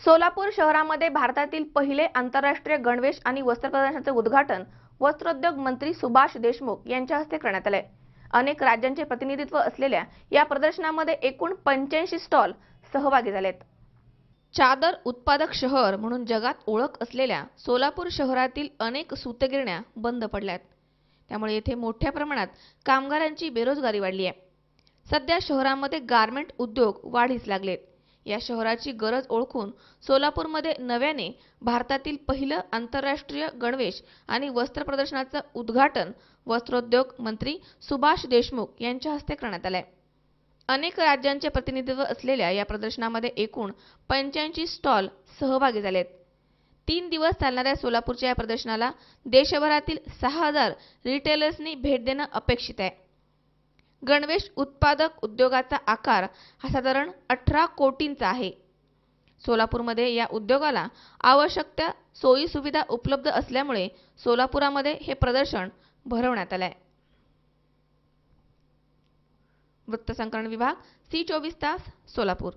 सोलापूर शहरामध्ये भारतातील पहिले आंतरराष्ट्रीय गणवेश आणि वस्त्र प्रदर्शनाचे उद्घाटन वस्त्रोद्योग मंत्री सुभाष देशमुख यांच्या हस्ते करण्यात आले. अनेक राज्यांचे प्रतिनिधित्व असलेल्या या प्रदर्शनामध्ये एकूण पंच्याऐंशी स्टॉल सहभागी झालेत. चादर उत्पादक शहर म्हणून जगात ओळख असलेल्या सोलापूर शहरातील अनेक सूतगिरण्या बंद पडल्यात. त्यामुळे येथे मोठ्या प्रमाणात कामगारांची बेरोजगारी वाढली आहे. सध्या शहरामध्ये गारमेंट उद्योग वाढीस लागलेत. या शहराची गरज ओळखून सोलापूरमध्ये नव्याने भारतातील पहिलं आंतरराष्ट्रीय गणवेश आणि वस्त्र प्रदर्शनाचं उद्घाटन वस्त्रोद्योग मंत्री सुभाष देशमुख यांच्या हस्ते करण्यात आलंय. अनेक राज्यांचे प्रतिनिधित्व असलेल्या या प्रदर्शनामध्ये एकूण पंच्याऐंशी स्टॉल सहभागी झालेत. तीन दिवस चालणाऱ्या सोलापूरच्या या प्रदर्शनाला देशभरातील सहा हजार रिटेलर्सनी भेट देणं अपेक्षित आहे. गणवेश उत्पादक उद्योगाचा आकार हा साधारण अठरा कोटींचा आहे. सोलापूरमध्ये या उद्योगाला आवश्यक त्या सोयी सुविधा उपलब्ध असल्यामुळे सोलापुरामध्ये हे प्रदर्शन भरवण्यात आलंय. वृत्तसंकलन विभाग सी चोवीस तास सोलापूर.